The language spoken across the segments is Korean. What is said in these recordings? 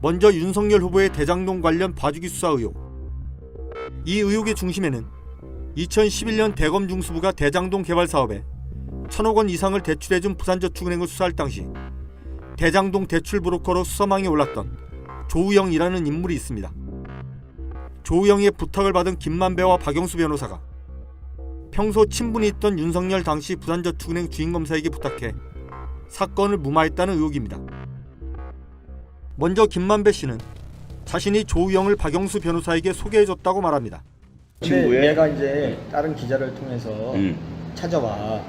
먼저 윤석열 후보의 대장동 관련 봐주기 수사 의혹. 이 의혹의 중심에는 2011년 대검 중수부가 대장동 개발 사업에 천억 원 이상을 대출해준 부산저축은행을 수사할 당시 대장동 대출 브로커로 수사망에 올랐던 조우영이라는 인물이 있습니다. 조우영의 부탁을 받은 김만배와 박영수 변호사가 평소 친분이 있던 윤석열 당시 부산저축은행 주인검사에게 부탁해 사건을 무마했다는 의혹입니다. 먼저 김만배 씨는 자신이 조우영을 박영수 변호사에게 소개해줬다고 말합니다. 친구의? 내가 이제 다른 기자를 통해서 응. 찾아와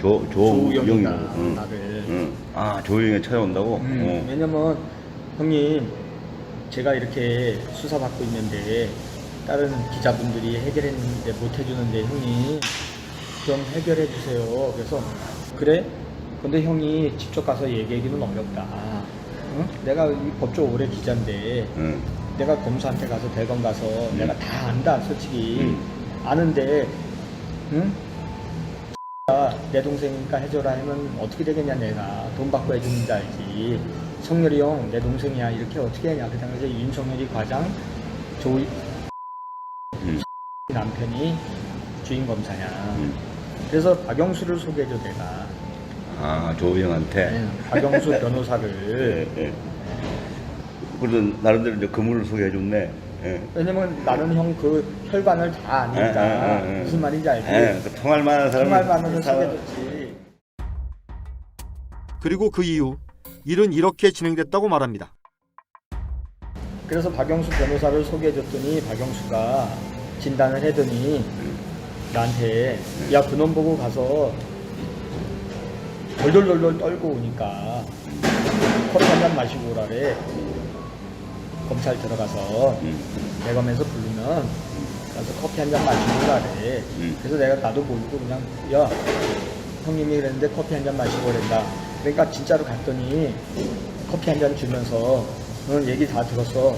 조 조영이. 조우영이가 응. 나를 응. 아 조영이 찾아온다고. 음, 어. 왜냐면 형님 제가 이렇게 수사받고 있는데 다른 기자분들이 해결했는데 못 해주는데 형님 좀 해결해 주세요. 그래서 그래? 근데 형이 직접 가서 얘기하기는 어렵다. 응? 내가 이 법조 오래 기자인데 응. 내가 검사한테 가서 대검 가서 내가 다 안다 솔직히 음. 아는데 응? 내 동생이니까 해줘라 하면 어떻게 되겠냐 내가 돈 받고 줄 알지 성렬이 형 내 동생이야 이렇게 어떻게 하냐 그 당시에 윤석열이 과장 조이 음. 남편이 주임 검사냐 음. 그래서 박영수를 소개해줘 내가 아 조영한테. 응, 박영수 변호사를 예, 예. 그래도 나름대로 이제 그물을 소개해 줬네. 예. 왜냐면 나는 형 그 혈관을 다 아니까 예, 예, 예, 예. 무슨 말인지 알지 예, 그 통할 만한 사람. 정말 많은 소개줬지. 그리고 그 이후 일은 이렇게 진행됐다고 말합니다. 그래서 박영수 변호사를 소개해줬더니 박영수가 진단을 해더니 나한테 야 그놈 보고 가서 덜덜덜덜 떨고 오니까 커피 한 잔 마시고 오라래. 검찰 들어가서 음. 대검에서 부르면 가서 커피 한 잔 마시고 오라래. 음. 그래서 내가 나도 모르고 그냥 야 형님이 그랬는데 커피 한 잔 마시고 그랬다. 그러니까 진짜로 갔더니 커피 한 잔 주면서 응 얘기 다 들었어.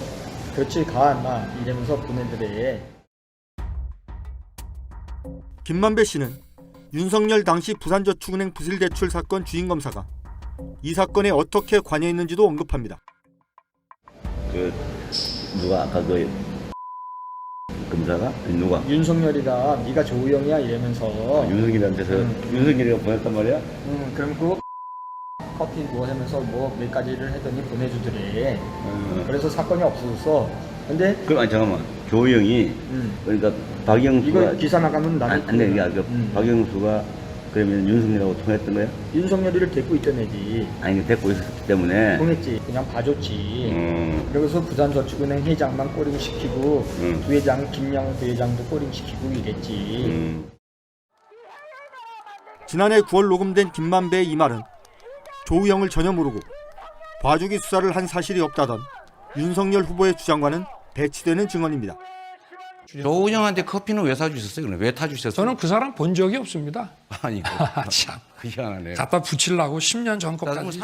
그렇지 가 인마. 이러면서 보내드래. 김만배 씨는 윤석열 당시 부산저축은행 부실대출 사건 주인검사가 이 사건에 어떻게 관여했는지도 언급합니다. 그 누가 아까 그 검사가 누가 윤석열이가 네가 조우영이야 이러면서 윤석열한테서 음. 윤석열이가 보냈단 말이야. 응 그럼 그 커피 뭐 하면서 뭐 몇 가지를 했더니 보내주더래 어. 그래서 사건이 없어졌어 근데 그럼 아니 잠깐만 조영이 음, 그러니까 박영수가 이거 기사 나가면 아니 이게 그거야. 아니라 음. 박영수가 그러면 윤석열하고 통했던 거야? 윤석열이를 데리고 있던 애지 아니 데리고 있었기 때문에. 통했지 그냥 봐줬지 음. 그래서 부산저축은행 회장만 꼬링 시키고 음. 부회장 김영 부회장도 꼬링 시키고 이랬지 음. 지난해 9월 녹음된 김만배의 이 말은 조우영을 전혀 모르고 봐주기 수사를 한 사실이 없다던 윤석열 후보의 주장과는 배치되는 증언입니다. 조은영한테 커피는 왜 사주셨어요? 그럼 왜 타주셨어요? 저는 그 사람 본 적이 없습니다. 아니 참그 희한하네. 갖다 붙이려고 10년 전 것까지